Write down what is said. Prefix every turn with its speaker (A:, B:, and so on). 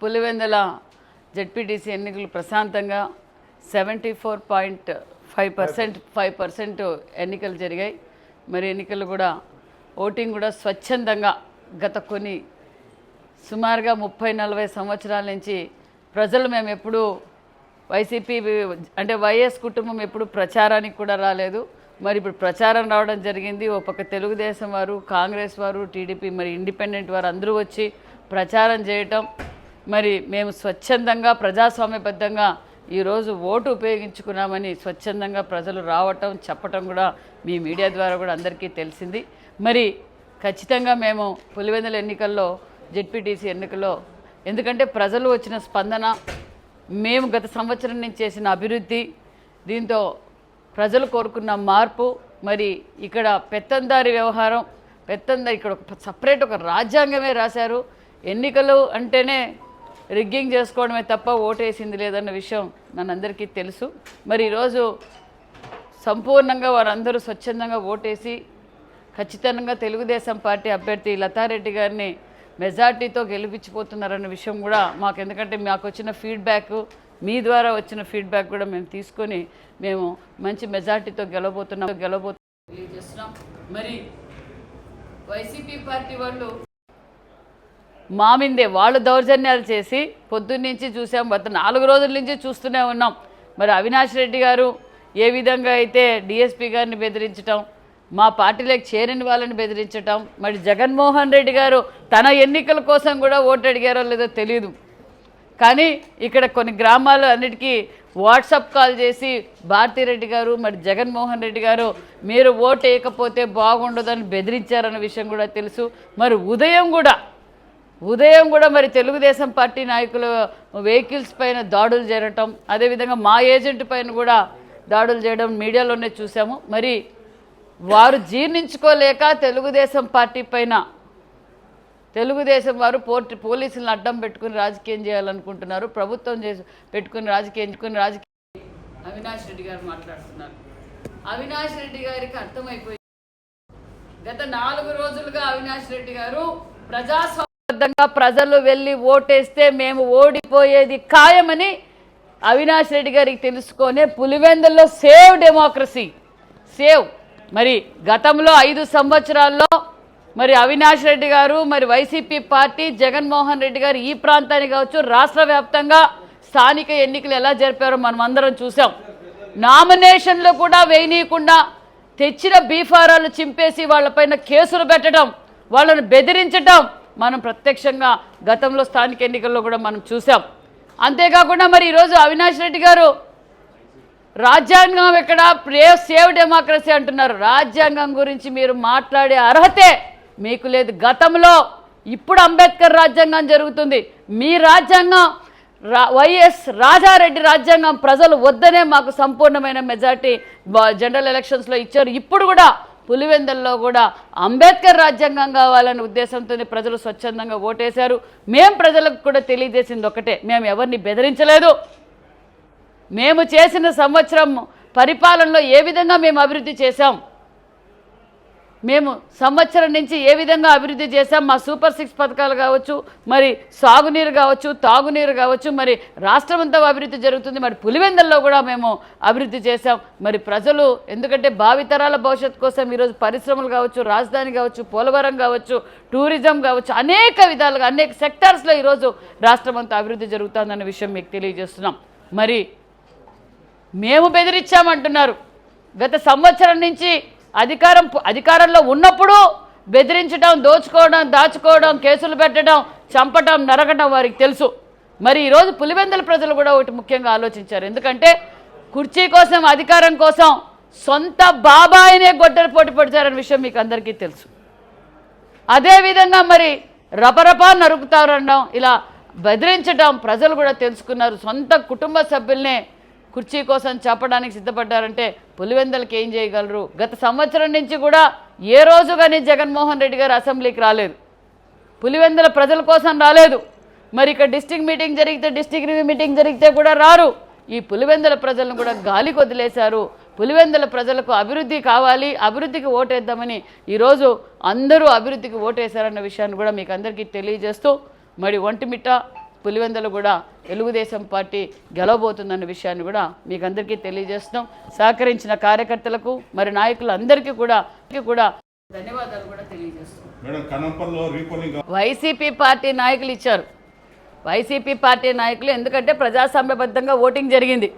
A: Pulivendula ZPTC ఎన్నికలు ప్రశాంతంగా seventy four point five percent five percent ఎన్నికలు జరిగాయి. మరి ఎన్నికలు కూడా ఓటింగ్ కూడా స్వచ్ఛందంగా గత కొన్ని సుమారుగా ముప్పై నలభై సంవత్సరాల నుంచి ప్రజలు మేము ఎప్పుడూ వైసీపీ అంటే వైఎస్ కుటుంబం ఎప్పుడు ప్రచారానికి కూడా రాలేదు. మరి ఇప్పుడు ప్రచారం రావడం జరిగింది. ఓ పక్క తెలుగుదేశం వారు కాంగ్రెస్ వారు టీడీపీ మరి ఇండిపెండెంట్ వారు అందరూ వచ్చి ప్రచారం చేయటం మరి మేము స్వచ్ఛందంగా ప్రజాస్వామ్యబద్ధంగా ఈరోజు ఓటు ఉపయోగించుకున్నామని స్వచ్ఛందంగా ప్రజలు రావటం చెప్పటం కూడా మీ మీడియా ద్వారా కూడా అందరికీ తెలిసింది. మరి ఖచ్చితంగా మేము పులివెందుల ఎన్నికల్లో జెడ్పీటీసీ ఎన్నికల్లో ఎందుకంటే ప్రజలు వచ్చిన స్పందన మేము గత సంవత్సరం నుంచి చేసిన అభివృద్ధి దీంతో ప్రజలు కోరుకున్న మార్పు మరి ఇక్కడ పెత్తందారి వ్యవహారం పెత్తందారి ఇక్కడ ఒక సపరేట్ ఒక రాజ్యాంగమే రాశారు. ఎన్నికలు అంటేనే రిగ్గింగ్ చేసుకోవడమే తప్ప ఓటేసింది లేదన్న విషయం మనందరికీ తెలుసు. మరి ఈరోజు సంపూర్ణంగా వారందరూ స్వచ్ఛందంగా ఓటేసి ఖచ్చితంగా తెలుగుదేశం పార్టీ అభ్యర్థి లతారెడ్డి గారిని మెజార్టీతో గెలిపించిపోతున్నారన్న విషయం కూడా మాకు ఎందుకంటే మాకు వచ్చిన ఫీడ్బ్యాక్ మీ ద్వారా వచ్చిన ఫీడ్బ్యాక్ కూడా మేము తీసుకొని మేము మంచి మెజార్టీతో గెలవబోతున్నాం గెలవబోతున్నాం తెలియజేస్తున్నాం. మరి వైసీపీ పార్టీ వాళ్ళు మా మీదే వాళ్ళు దౌర్జన్యాలు చేసి పొద్దున్నుంచి చూసాం గత నాలుగు రోజుల నుంచి చూస్తూనే ఉన్నాం. మరి అవినాష్ రెడ్డి గారు ఏ విధంగా అయితే డిఎస్పీ గారిని బెదిరించటం మా పార్టీలోకి చేరని వాళ్ళని బెదిరించటం మరి జగన్మోహన్ రెడ్డి గారు తన ఎన్నికల కోసం కూడా ఓటు అడిగారో లేదో తెలియదు కానీ ఇక్కడ కొన్ని గ్రామాలు అన్నిటికీ వాట్సాప్ కాల్ చేసి భారతిరెడ్డి గారు మరి జగన్మోహన్ రెడ్డి గారు మీరు ఓటు వేయకపోతే బాగుండదని బెదిరించారన్న విషయం కూడా తెలుసు. మరి ఉదయం కూడా ఉదయం కూడా మరి తెలుగుదేశం పార్టీ నాయకులు వెహికల్స్ పైన దాడులు జరగటం అదేవిధంగా మా ఏజెంట్ పైన కూడా దాడులు చేయడం మీడియాలోనే చూసాము మరి వారు జీర్ణించుకోలేక తెలుగుదేశం పార్టీ పైన తెలుగుదేశం వారు పోర్టు పోలీసులను అడ్డం పెట్టుకుని రాజకీయం చేయాలనుకుంటున్నారు. ప్రభుత్వం చేసి పెట్టుకుని రాజకీయం ఎంచుకుని రాజకీయం. అవినాష్ రెడ్డి గారు మాట్లాడుతున్నారు. అవినాష్ రెడ్డి గారికి అర్థమైపోయింది. గత నాలుగు రోజులుగా అవినాష్ రెడ్డి గారు ప్రజాస్వామ్యంగా ప్రజలు వెళ్ళి ఓటేస్తే మేము ఓడిపోయేది ఖాయమని అవినాష్ రెడ్డి గారికి తెలుసుకొనే పులివెందుల్లో సేవ్ డెమోక్రసీ. సేవ్. మరి గతంలో ఐదు సంవత్సరాల్లో మరి అవినాష్ రెడ్డి గారు మరి వైసీపీ పార్టీ జగన్మోహన్ రెడ్డి గారు ఈ ప్రాంతానికి కావచ్చు రాష్ట్ర వ్యాప్తంగా స్థానిక ఎన్నికలు ఎలా జరిపారో మనం అందరం చూసాం నామినేషన్లు కూడా వేయనీయకుండా తెచ్చిన బీఫారాలు చింపేసి వాళ్ళపైన కేసులు పెట్టడం వాళ్ళను బెదిరించడం మనం ప్రత్యక్షంగా గతంలో స్థానిక ఎన్నికల్లో కూడా మనం చూసాం అంతేకాకుండా మరి ఈరోజు అవినాష్ రెడ్డి గారు రాజ్యాంగం ఎక్కడ ప్రే సేవ్ డెమోక్రసీ అంటున్నారు. రాజ్యాంగం గురించి మీరు మాట్లాడే అర్హతే మీకు లేదు. గతంలో ఇప్పుడు అంబేద్కర్ రాజ్యాంగం జరుగుతుంది. మీ రాజ్యాంగం రా వైఎస్ రాజారెడ్డి రాజ్యాంగం ప్రజలు వద్దనే మాకు సంపూర్ణమైన మెజార్టీ బ- జనరల్ ఎలక్షన్స్లో ఇచ్చారు. ఇప్పుడు కూడా పులివెందల్లో కూడా అంబేద్కర్ రాజ్యాంగం కావాలనే ఉద్దేశంతో ప్రజలు స్వచ్ఛందంగా ఓటేశారు. మేం ప్రజలకు కూడా తెలియజేసింది ఒకటే మేము ఎవరిని బెదిరించలేదు. మేము చేసిన సంవత్సరం పరిపాలనలో ఏ విధంగా మేము అభివృద్ధి చేశాం? మేము సంవత్సరం నుంచి ఏ విధంగా అభివృద్ధి చేశాం మా సూపర్ సిక్స్ పథకాలు కావచ్చు మరి సాగునీరు కావచ్చు తాగునీరు కావచ్చు మరి రాష్ట్రం అంతా అభివృద్ధి జరుగుతుంది మరి పులివెందల్లో కూడా మేము అభివృద్ధి చేశాం. మరి ప్రజలు ఎందుకంటే భావితరాల భవిష్యత్తు కోసం ఈరోజు పరిశ్రమలు కావచ్చు రాజధాని కావచ్చు పోలవరం కావచ్చు టూరిజం కావచ్చు అనేక విధాలుగా అనేక సెక్టార్స్లో ఈరోజు రాష్ట్రం అంతా అభివృద్ధి జరుగుతుందన్న విషయం మీకు తెలియజేస్తున్నాం. మరి మేము బెదిరించామంటున్నారు. గత సంవత్సరం నుంచి అధికారం అధికారంలో ఉన్నప్పుడు బెదిరించడం దోచుకోవడం దాచుకోవడం కేసులు పెట్టడం చంపడం నరకడం వారికి తెలుసు. మరి ఈరోజు పులివెందుల ప్రజలు కూడా ఒకటి ముఖ్యంగా ఆలోచించారు. ఎందుకంటే కుర్చీ కోసం అధికారం కోసం సొంత బాబాయినే గొడ్డలు పోటీ పడతారనే విషయం మీకు అందరికీ తెలుసు. అదేవిధంగా మరి రపరపా నరుకుతారనడం ఇలా బెదిరించడం ప్రజలు కూడా తెలుసుకున్నారు. సొంత కుటుంబ సభ్యుల్నే కుర్చీ కోసం చెప్పడానికి సిద్ధపడ్డారంటే పులివెందలకి ఏం చేయగలరు? గత సంవత్సరం నుంచి కూడా ఏ రోజు కానీ జగన్మోహన్ రెడ్డి గారు అసెంబ్లీకి రాలేదు. పులివెందల ప్రజల కోసం రాలేదు. మరి ఇక్కడ డిస్టిక్ మీటింగ్ జరిగితే డిస్టిక్ రివ్యూ మీటింగ్ జరిగితే కూడా రారు. ఈ పులివెందల ప్రజలను కూడా గాలి వదిలేశారు పులివెందల ప్రజలకు అభివృద్ధి కావాలి అభివృద్ధికి ఓటేద్దామని ఈరోజు అందరూ అభివృద్ధికి ఓటేశారన్న విషయాన్ని కూడా మీకు అందరికీ తెలియజేస్తూ మరి ఒంటిమిట్ట పులివెందులు కూడా తెలుగుదేశం పార్టీ గెలవబోతుందన్న విషయాన్ని కూడా మీకు అందరికీ తెలియజేస్తున్నాం. సహకరించిన కార్యకర్తలకు మరి నాయకులందరికీ కూడా కూడా ధన్యవాదాలు కూడా తెలియజేస్తున్నాం. వైసీపీ పార్టీ నాయకులు ఇచ్చారు. వైసీపీ పార్టీ నాయకులు ఎందుకంటే ప్రజాస్వామ్యబద్ధంగా ఓటింగ్ జరిగింది.